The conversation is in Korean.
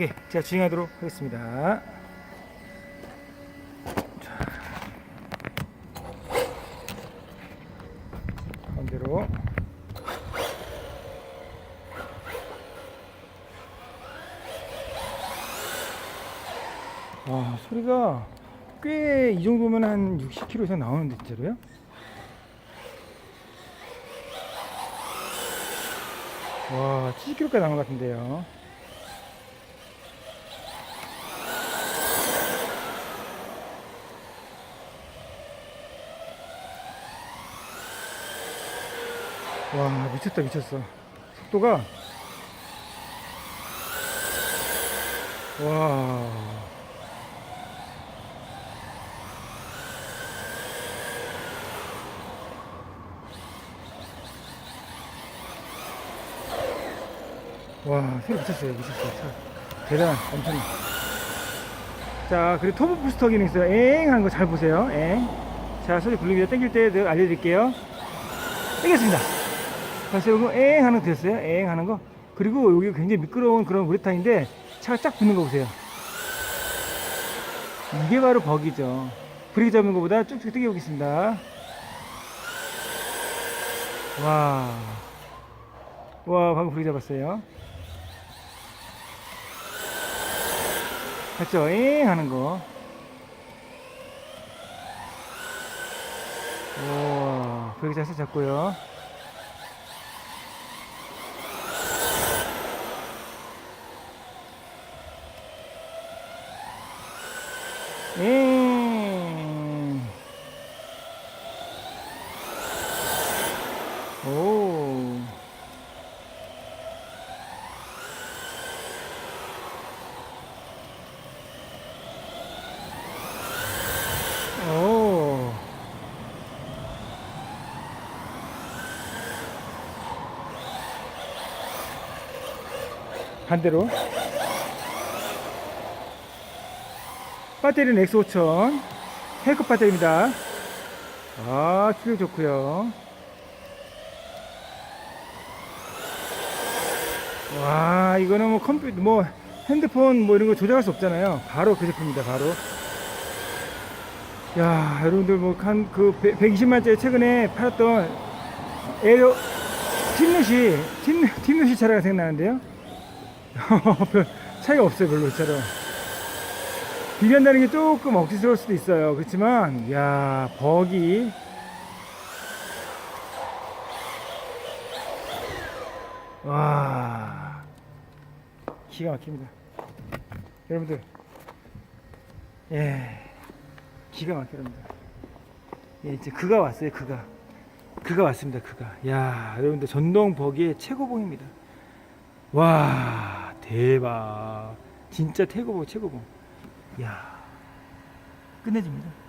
예, 제가 주행하도록 하겠습니다. 자. 반대로. 와, 소리가 꽤 이 정도면 한 60km 이상 나오는데 진짜로요? 와, 70km까지 나온 것 같은데요. 와 미쳤다 미쳤어 속도가 와 와, 소리 미쳤어요, 미쳤어요. 차. 대단한, 엄청나. 자, 그리고 터보 부스터 기능 있어요. 엥 하는 거 잘 보세요. 엥. 자, 소리 부릅니다. 땡길 때 알려드릴게요. 땡겼습니다. 다시 여기 엥 하는 거 됐어요. 엥 하는 거. 그리고 여기 굉장히 미끄러운 그런 우레탄인데 차가 쫙 붙는 거 보세요. 이게 바로 버기죠. 브레이크 잡는 것보다 쭉쭉 당겨보겠습니다. 와. 와, 방금 브레이크 잡았어요. 봤죠? 엥 하는 거. 우와, 브레이크 잘 잡고요. 엥. 오. 오. 반대로. 배터리는 X5000 헬컵 배터리입니다. 아, 출력 좋고요. 와, 이거는 뭐 컴퓨터, 뭐 핸드폰 뭐 이런 거 조작할 수 없잖아요. 바로 그 제품입니다, 바로. 야, 여러분들 뭐 한 그 120만짜리 최근에 팔았던 에어 팀루시 팀 팀루시 차량 생각나는데요. 별 차이가 없어요, 별로 이처럼. 비교한다는 게 조금 억지스러울 수도 있어요. 그렇지만, 야, 버기. 와, 기가 막힙니다. 여러분들, 예, 기가 여러분들. 예, 이제 그가 왔어요, 그가. 그가 왔습니다, 그가. 야, 여러분들, 전동 버기의 최고봉입니다. 와, 대박. 진짜 최고봉, 최고봉. 야 끝내줍니다.